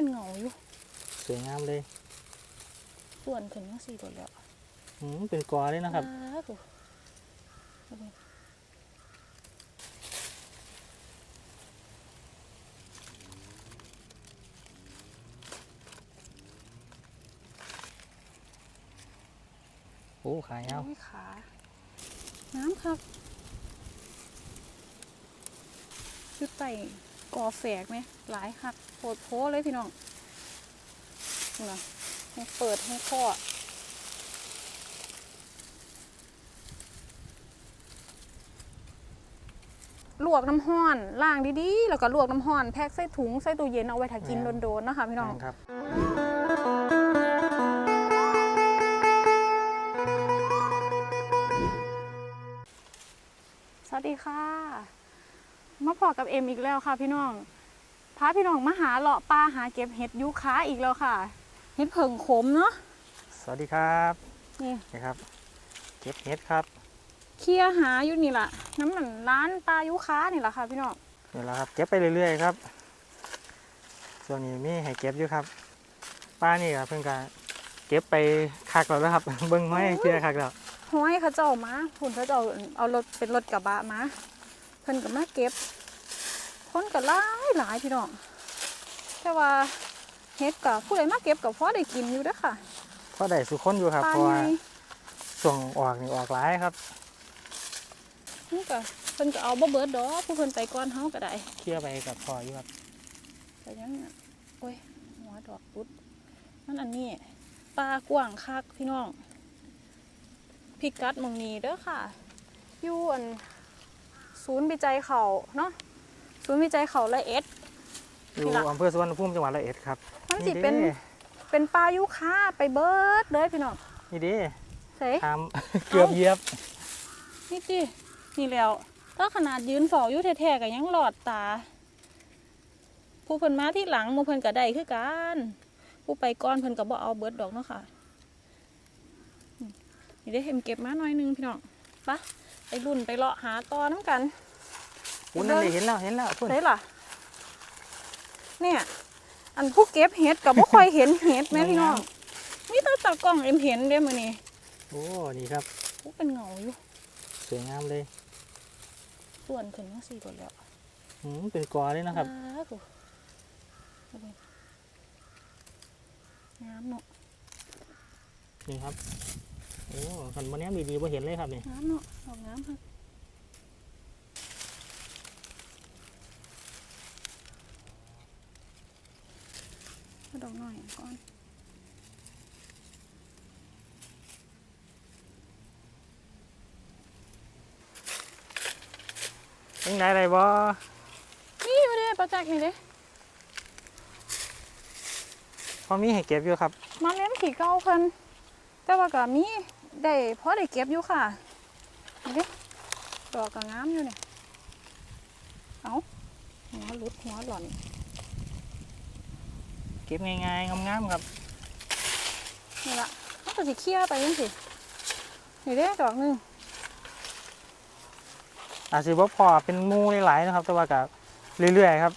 เป็นเงาอยู่สวยงามเลย ส่วนขึ้นยังสี่ตัวแล้วอืมเป็นกอเลยนะครับอ้าวเอาไปโอ้ขายาวโอ้ยขาน้ำครับชุดไต่ ก่อแฝกไหมหลายหักโผดโพเลยพี่น้องนี่นะให้เปิดให้ข้อลวกน้ำห้อนล่างดีๆ แล้วก็ลวกน้ำห้อนแพ็คใส่ถุงใส่ตู้เย็นเอาไว้ถ้ากินโดนๆนะคะพี่น้องครับสวัสดีค่ะมาพอ กับเอ็มอีกแล้วค่ะ พี่น้องพาพี่น้องมาหาเลาะปลาหาเก็บเห็ดยูคาอีกแล้วค่ะ เห็ดเผิงขมเนาะสวัสดีครับนี่นี่ครับ เก็บเห็ดครับเคลียร์หาอยู่นี่แหละน้ำมันร้านปลายูคานี่แหละค่ะ พี่น้องเดี๋ยวเราครับ เก็บไปเรื่อยๆครับ ส่วนนี้มีให้เก็บอยู่ครับป้านี่ครับเพิ่งการเก็บไปคักแล้วนะครับ เบิ้งไม้เชื่อคักแล้วห้อยเขาเจ้ามาคุณเขาเจ้าเอารถเป็นรถกระบะมาเพิ่นก็มาเก็บ คนก็หลายหลายพี่น้องแต่ว่าเห็ดกับผู้ใดมาเก็บกับพ่อได้กินอยู่เด้อค่ะพอได้สุคนอยู่ครับปลาเพราะใหว่าญ่ส่วงออกนี่ออกหลายครับนี่ก็เพิ่นก็เอาบ่เบิดดอกผู้เพิ่นไปก่อนเฮาก็ได้เคลียร์ไปกับพออยู่ครับแต่ยังน่ะโอ้ยหัวดอกพุดมันอันนี้ปลากว่างคักพี่น้องพิกัดหมองนี้เด้อค่ะอยู่อันศูนย์วิจัยเขาเนาะ ศูนย์วิจัยเขาละเอ็ดอยู่นี่ล่ะอำเภอสุวรรณภูมิจังหวัดร้อยเอ็ดครับมันสิเป็นด้เป็นปลายุคาไปเบิดเลยพี่น้องนี่เดิเสยทำเกือบเหยียบนี่จินี่แล้วถ้าขนาดยืนเฝ้าอยู่แท้ๆก็ยังหลอดตา ผู้เพิ่นมาที่หลังหมู่เพิ่นก็ได้คือกันผู้ไปก่อนเพิ่นก็บ่เอาเบิดดอกเนาะค่ะอืมนี่ได้เห็นเก็บมาหน่อยหนึงพี่น้องไปะไปรุ่นไปเลาะหาตอน้ำกัน อุ้ยนั่นเลยเห็นแล้วเห็นแล้วพุ่นได้ล่ะเนี่ย อันผู้เก็บเห็ดกับบ่ค่อยเห็นเห็ดแม่พี่น้องมีแตาตากล้องเอ็มเห็นเด้มื้อนี้โอ้นี่ครับโอ้เป็นเงาอยู่สวยงามเลยส่วนขึ้นยังสี่ตัวแล้วอืมเป็นกอเลยนะครับอ้าวดูเอาไปงามเนาะนี่ครับโอ้ขันมันนี้ดีๆว่าเห็นเลยครับนี่งามเนาะดอกงามค่ะเดอกหน่อยก่อนยังไงอะไรบ่นี่อยู่เด้ประจักษ์เห็นเด้พอมีให้เก็บอยู่ครับ มาเลี้ยงขี่เก้าเพิ่นแต่ว่าก็มีได้พอได้เก็บอยู่ค่ะนี่เด้ดอกก็งามอยู่เนี่ยเอาหัวหลุดหัวหล่อนเก็บง่ายๆงามๆครับนี่ละเขาก็สิเคลี่ยร์ไปยังสินี่เด้ดอกหนึงอาจสิบ่พอเป็นหมูหลายๆนะครับ แต่ว่าก็เรื่อยๆครับ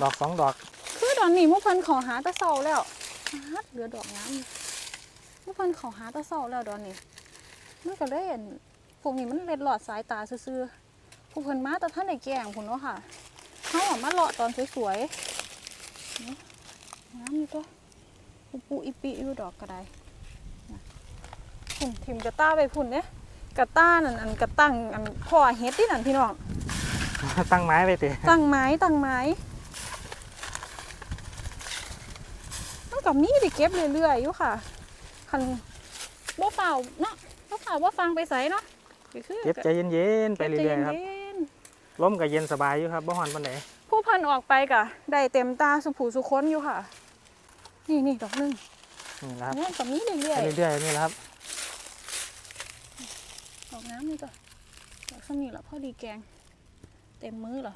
ดอกสองดอก คือดอนนี้หมุเพิ่นเขอหาแตะเสาแล้วฮัดเหลือดอกงามอยู่หมุเพิ่นเขอหาแตะเสาแล้วดอนนี้มันก็เลยเห็นพวกนี้มันเล็ดหลอดสายตาซื่อๆผู้เพิ่นมาแต่ท่านได้แกล้งพุ่นเนาะค่ะเขาออกมาเลาะตอนสวยๆนี่ งามอยู่ตัวปูปูอีปีอยู่ดอกก็ได้นะพุ่นทิมกระต้าไปพุ่นเนี่ยกระต้านั่นอันกระตั้งอันพ่อเฮ็ดที่นั่นพี่น้อง ตั้งไม้ไปเตะตั้งไม้ตั้งไม้มันกับมีไดิเก็บเรื่อยๆอยู่ค่ะ คันบ่เฝ้าเนาะบ่เฝ้าบ่ฟังไปใส่เนาะก็คือเก็บใจเย็นๆไปเรื่อยๆครับเย็นลมก็เย็นสบายอยู่ครับบ่ฮ้อนปานใดๆผู้พันออกไปกะได้เต็มตาสุผูสุคนอยู่ค่ะ นี่นี่ดอกหนึงนี่แหละครับเนี่ยกับมีเรื่อยไปเรื่อยๆนี่แหละครับๆดอกน้ำนี่ตัวดอกสมีละพอดีแกง เต็มมือเหรอ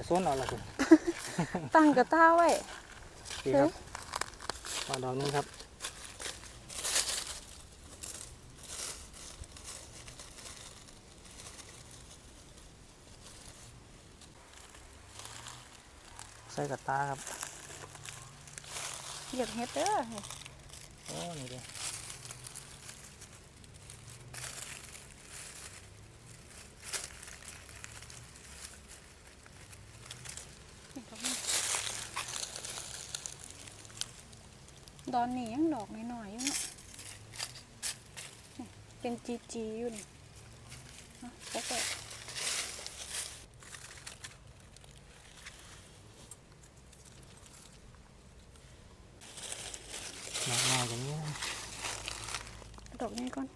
กับส้นเอาละคุณตั้งกระต้าไว้ดีครับมาดอกนึงครับใส่กระตาครับเหยียบเฮ็ดเด้อโอ้นี่เดีย วดอนนี้ยังดอกน้อยๆอยู่เนาะเป็นจีจีๆอยู่นี่เนาะแล้วก็ หนักหน่อยอย่างนี้ ดอกนี้ก่อน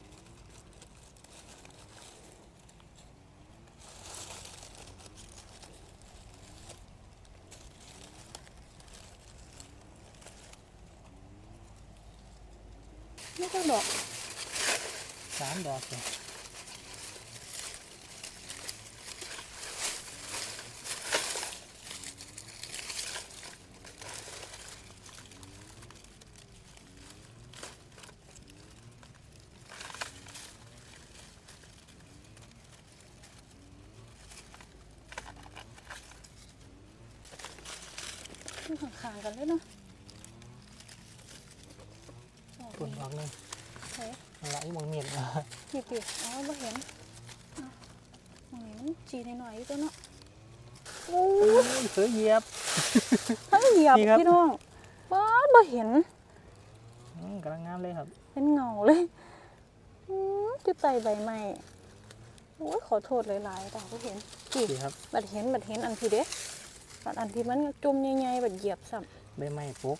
นี่ก็ดอกสามดอกเลยที่ข้างๆกันเลยเนาะดอก ตุ่น นี้ ดอกหนึง เฮ้ยไหลมองเมียนนี่ติอ๋อบ่เห็นอะตรงนี้มันจีหน่อยๆอยู่ตัวเนาะโอ้เสือเหยียบเฮ้ยเหยียบนี่ครับพี่น้องว้าดบ่เห็นอืมกำลังงามเลยครับ เป็นเงาเลยอืมจุดไตใบไม้โอ้ยขอโทษหลายๆแต่บ่เห็นจีดีครับ บัดเห็นบัดเห็นอันพี่เด้บัดอันที่มันจุ่มใหญ่ๆบัดเหยียบซ้ำใบไม้ปุ๊ก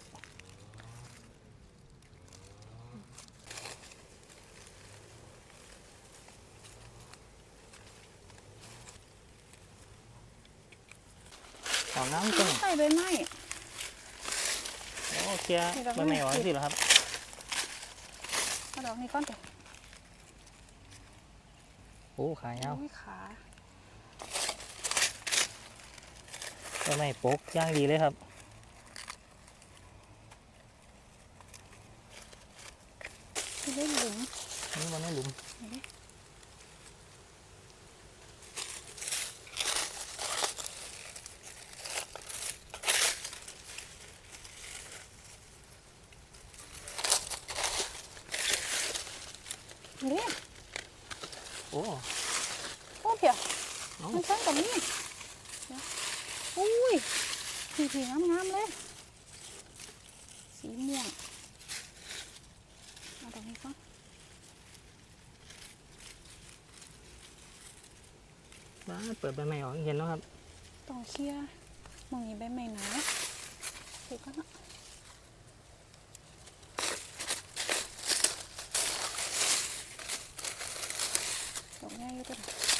ของน้ำจังใส่ใบไม้โอ้เคลียร์ใบไม้ออกสิเหรอครับเอาดอกนี้ก่อนเถอะโอ้ขายเอาโอ้ยขาใบไม้ปุ๊กย่างดีเลยครับ ที่ได้หลุม นี่มันไม่หลุม นี่โอ้โอ้เพียเอ้ามันช่างกับนี่เดี๋ยวอุ้ยสีสีงามๆเลย สีม่วงเอาดอกนี้ก่อนบ้าเปิดใบไม้ออกเห็นแล้วครับ ต้องเคลียร์มองนี้ใบไม้หนาเดี๋ยวก่อนนะดอกง่ายอยู่ตัวนี้ งานซ่อนไปอยู่เด้อมัน สีคือใบไม้ครับ บ่ได้ซองบาง ค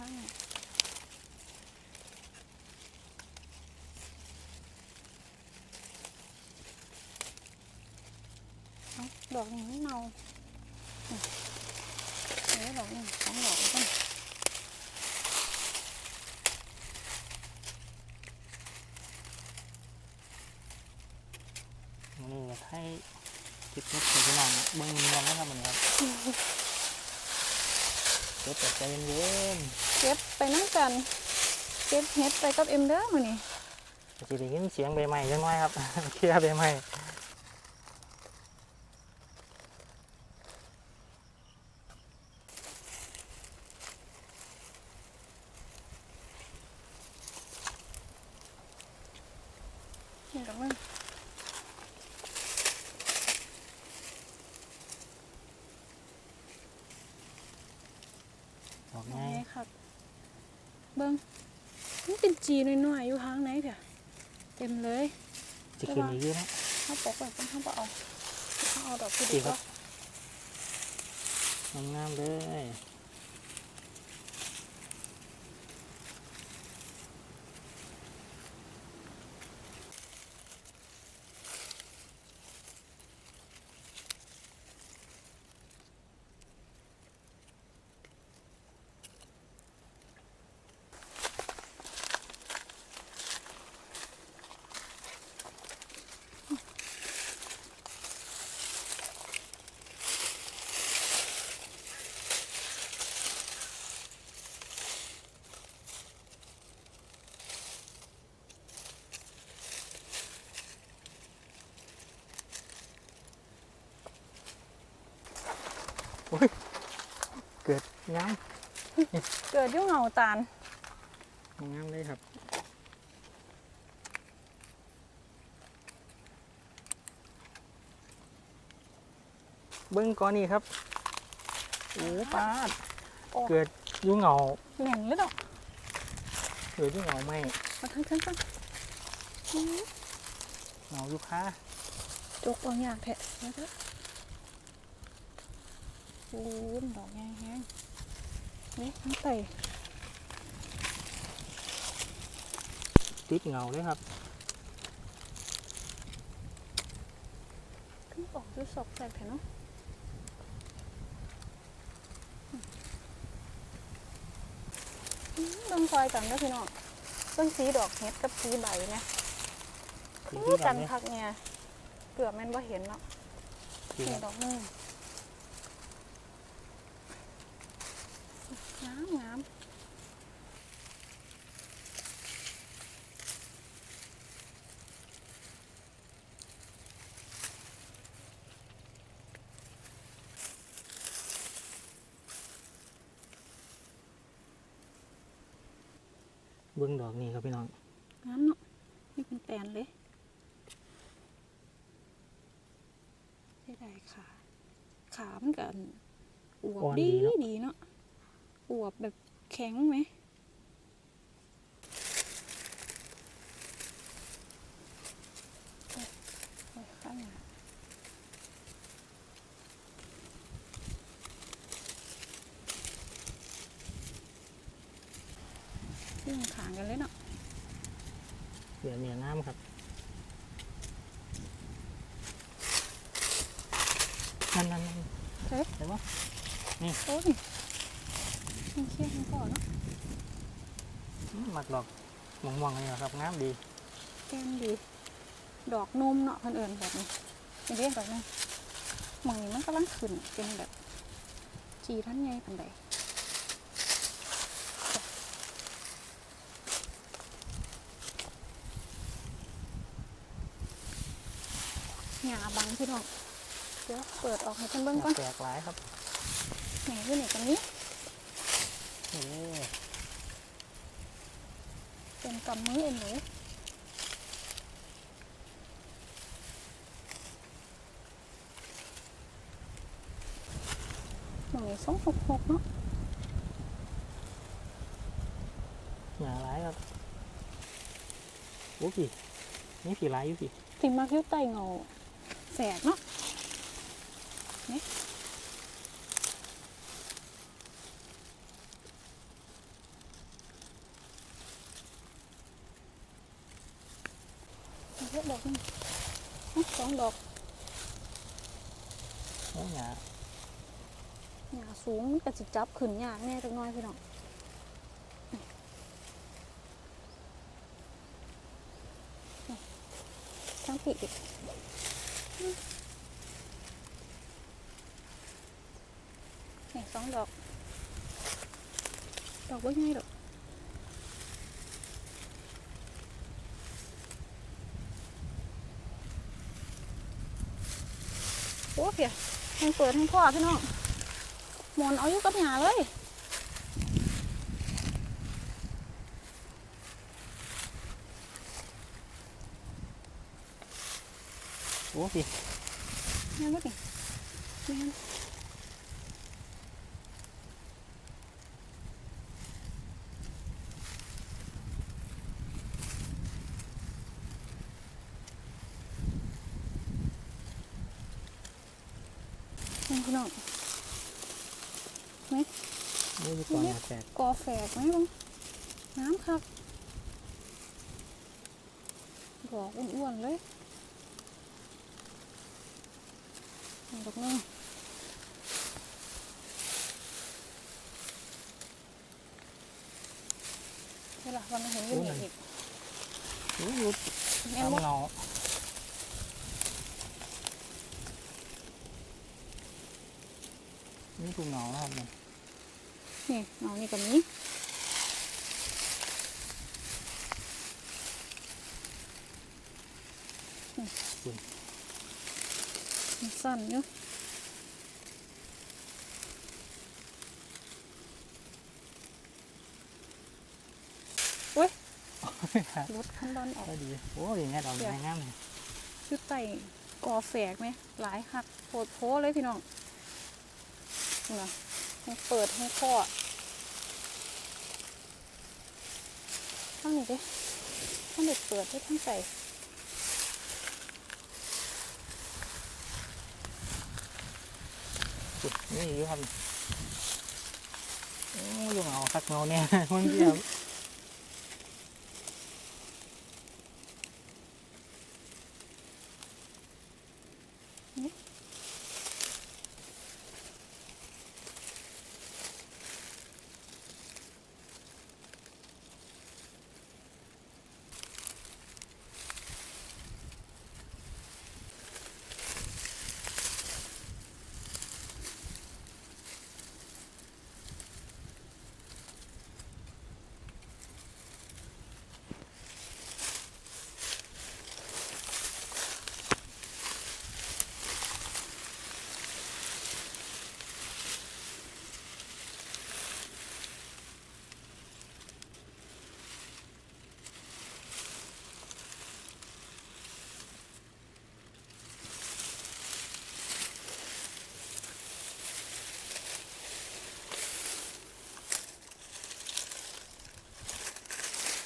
รั้งเนี่ยเอาดอกนี้มันเนานี่เดี๋ยวดอกนี้สองดอกก่อน นี่ให้ คลิปนี้ถึงพี่น้องเบิ้งมันมองนะครับมันครับเดี๋ยวแต่ใจเย็นเก็บไปนั่งกันเก็บเฮ็ดไปกับเอ็มเด้อมื้อนี้ๆจะได้ยินเสียงใบไม้จังน้อยครับ เคลียร์ใบไม้ นี่ดอกนึง ด เบิ้งมันเป็น จีน้อยๆอยู่ทางไหนเถอะเต็มเลยจะขึ้นอีกเยอะนะเขาปกแบบต้องเขาบ่เอาเขาเอาดอกที่ดีดีครัก็บงามๆเลย เกิดงามเกิดอยุ่งเหงาตาลงามเลยครับเบิ้งก้อนนี้ครับโอ้ปาดโอ้เกิดอยุ่งเหงาแหล่งเลยเนาะเกิดอยุ่งเหงาไหมมาทั้งทั้งทั้งอื้อเหงาลูกค้าจกบางอย่างแทะแล้วก็ ปูนดอกแห้งๆนี่ทั้งไต่ติดเหงาเลยครับขึ้นออกด้วยศอกแสกแถเนาะอื้อเบิ่งซอยกันเด้อพี่น้องเบิ่งสีดอกเห็ดกับสีใบเนี่ยสีคือที่กันดำเนี่ยคักเนี่ยเกือบแม่นบ่เห็นเนาะสีนี่ดำดอกหนึง งามงามเบิ้งดอกนี้ครับพี่น้องงามเนาะนี่เป็นแปลนเลยใช่ได้ขาขามันกันอวบอ่อนดีดีเนาะดีเนาะ อวบแบบแข็งไหมโอ้ยโอ้ยข้างหน้าที่มันขางกันเลยเนาะเดี๋ยวเนี่ยน้ำครับนั่นนั่นนั่นเฮ้ยเห็นปะโอ้ยมัน เชี่ยมันก่อนเนาะอืมหมักดอกม่วงๆนี่แหละครับงามดีแก้มดี ดอกนมเนาะเพิ่นเอิญแบบนี้นี่เรียกดอกนมหมองนี้มันกำลังขึ้นเป็นแบบจีท่านใหญ่ปันใดหยาบังพี่น้องเดี๋ยวเปิดออกให้เพิ่นเบิ่งก่อนแปลกหลายครับแหนอยู่ไหนกันนี้ โอ้ เป็นกำมือเอ็นหนูหมองนี้สองหกหกเนาะ หนาหลายครับโอ้พี่นี่ผีร้ายอยู่พี่ สิมักอยู่ใต้เงาแสกเนาะนี่ เยอะดอกนึงสองดอกโอ้หนาหญ้าสูงมันก็สิจับขึ้นหยาแน่จักน้อยพี่น้องทั้งผีกนี่สองดอก ดอกว่าไงดอก เพียยังเปิดทั้งพ่อพี่น้องหมอนเอาอยู่กับหยาเลยโอ้พี่แม่นบ่ดิแม่น นี่พี่น้อง นี่ดี กว่าหาแตกกอแฝกไหมบ้างน้ำครับดอกอ้วนๆเลยนี่ดอกหนึงนี่ล่ะวันนี้เห็นอยังอีกอู้หูแม่ตามนบ่เงานี่ถูกเงานะครับเนี่ย นี่เอานี่กับนี้มันสั้นอยู่อุ้ยรถคันดอนออกก็ดี โอ้ยง่ายดอกเดี๋ยวง่ายงามเลยชื่อไต่กอแฝกไหม หลายหักโผดโพเลยพี่น้องนี่นะ ให้เปิดให้ข้อข้างนี้ดิข้างเด็กเปิดได้ทั้งใส่นี่อยู่ครับโอ้ยเงาคักเงาเนี่ยมันเดียม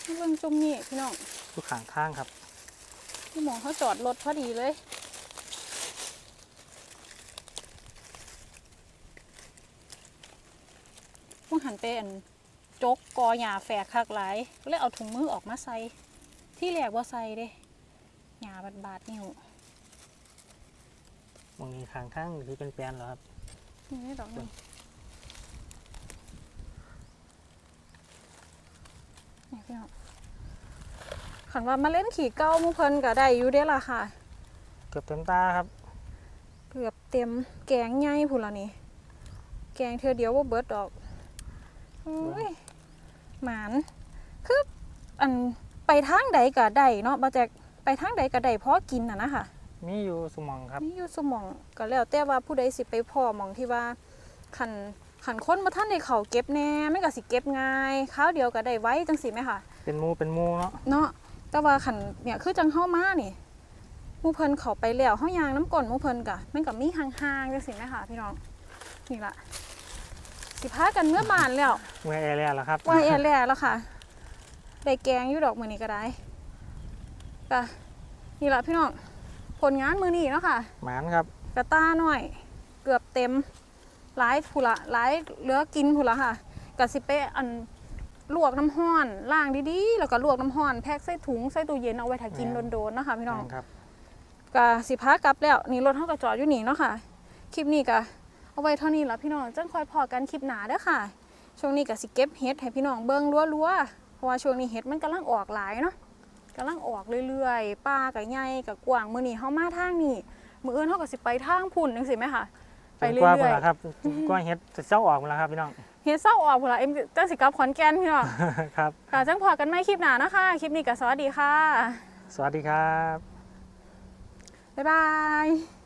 เบิ่งจุ่มนี่พี่น้องทุกขางข้างครับพี่หมอเขาจอดรถพอดีเลย พวกหันไปอันจกกอหยาแฝกคักหลายก็เลยเอาถุงมือออกมาใส่ ที่แรกว่าใส่เด้หยาบาดบาดๆนิ้วมองนี้ขางข้างหรือเป็นแปลนเหรอครับนี่ดอกหนึงนี่พี่น้อง ขันว่ามาเล่นขี่เก้าหมูเพิ่นก็ได้อยู่เด้ล่ะค่ะ เกือบเต็มตาครับ เกือบเต็มแกงใหญ่พุ่นละนี่ แกงเธอเดียวว่าเบิดดอกโอ้ยหมานคืออันไปทางใดก็ได้เนาะบ่แจกไปทางใดก็ได้พอกินน่ะนะคะมีอยู่สมองครับนี่อยู่สมองก็แล้วแต่ว่าผู้ใดสิไปพ่อหมองที่ว่าขันขันคนมาท่านในเขาเก็บแน่ไม่ก็สิเก็บง่ายข้าวเดียวก็ได้ไว้จังสิไหมค่ะเป็นหมูเป็นหมูเนาะเนาะ แต่ว่าขันเนี่ยคือจังเฮามานี่หมู่เพิ่นเขาไปแล้วเฮายางน้ำก่อนหมู่เพิ่นกะมันก็มีห่างๆจังสิไหมค่ะพี่น้องนี่ล่ะสิพากันเมื่อบานแล้วเมื่อแอร์แล้วครับว่าแอแล่แล้วค่ะได้แกงอยู่ดอกมื้อนี้ก็ได้ก็นี่ล่ะพี่น้องผลงานมื้อนี้เนาะค่ะหมานครับกระต้าหน่อย เกือบเต็มหลายผุละหลายเหลือกินผุละค่ะกะสิเปะอัน ลวกน้ำห้อนล้างดีๆ แล้วก็ลวกน้ำห้อนแพ็คใส่ถุงใส่ตู้เย็นเอาไว้ถ้ากินโดนๆเนาะคะพี่น้อง ครับกะสิพากลับแล้วนี่รถเฮาก็จอดอยู่นี่เนาะค่ะ คลิปนี้ก็เอาไว้เท่านี้แล้วพี่น้องจังคอยพอกันคลิปหนาเด้อค่ะ ช่วงนี้ก็สิเก็บเห็ดให้พี่น้องเบิ่งรัวๆเพราะว่าช่วงนี้เห็ดมันกำลังออกหลายเนาะกำลังออกเรื่อยๆป้ากับใหญ่กับกวางมื้อนี้เฮามาทางนี้มื้ออื่นเฮาก็สิไปทางพุ่นจังซี่ไหมคะไปเรื่กว่าอยพุ่นๆละครับกว่าเฮ็ดจะเจ้าออกมาแล้วครับพี่น้อง เฮ็ดเศร้าออกพุ่นละเอ็มจังสิกลับขอนแก่นพี่น้องครับ ค่ะจังพอกันใหม่คลิปหน้านะคะ คลิปนี้ก็สวัสดีค่ะ สวัสดีครับ บ๊ายบาย